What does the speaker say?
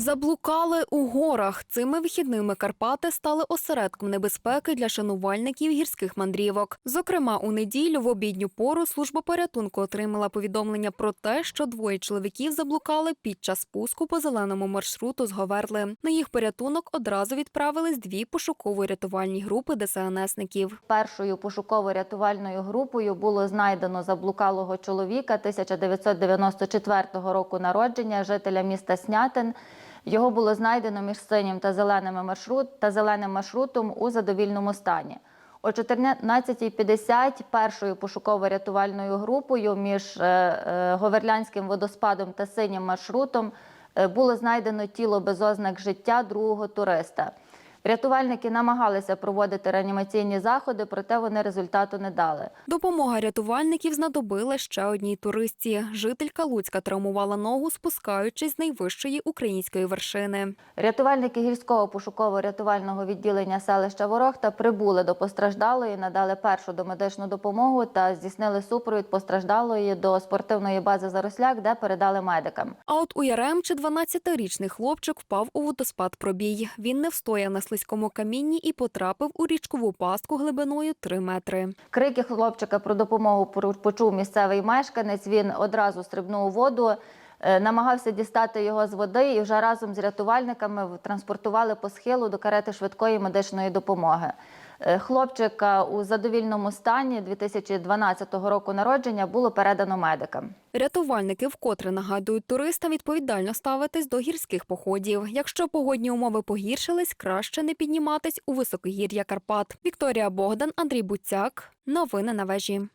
Заблукали у горах. Цими вихідними Карпати стали осередком небезпеки для шанувальників гірських мандрівок. Зокрема, у неділю в обідню пору служба порятунку отримала повідомлення про те, що двоє чоловіків заблукали під час спуску по зеленому маршруту з Говерли. На їх порятунок одразу відправились дві пошуково-рятувальні групи ДСНСників. Першою пошуково-рятувальною групою було знайдено заблукалого чоловіка 1994 року народження, жителя міста Снятин. Його було знайдено між синім та зеленим маршрут та зеленим маршрутом у задовільному стані. О 14.50 першою пошуково-рятувальною групою між е, е, Говерлянським водоспадом та синім маршрутом е, було знайдено тіло без ознак життя другого туриста. Рятувальники намагалися проводити реанімаційні заходи, проте вони результату не дали. Допомога рятувальників знадобила ще одній туристці. Жителька Луцька травмувала ногу, спускаючись з найвищої української вершини. Рятувальники гірського пошуково-рятувального відділення селища Ворохта прибули до постраждалої, надали першу домедичну допомогу та здійснили супровід постраждалої до спортивної бази Заросляк, де передали медикам. А от у Яремчі 12-річний хлопчик впав у водоспад пробій. Він не встояв на слизькому камінні і потрапив у річкову пастку глибиною 3 метри. Крики хлопчика про допомогу почув місцевий мешканець. Він одразу стрибнув у воду, намагався дістати його з води і вже разом з рятувальниками транспортували по схилу до карети швидкої медичної допомоги. Е, Хлопчика у задовільному стані 2012 року народження було передано медикам. Рятувальники вкотре нагадують туристам відповідально ставитись до гірських походів. Якщо погодні умови погіршились, краще не підніматись у високогір'я Карпат. Вікторія Богдан, Андрій Буцяк. Новини на вежі.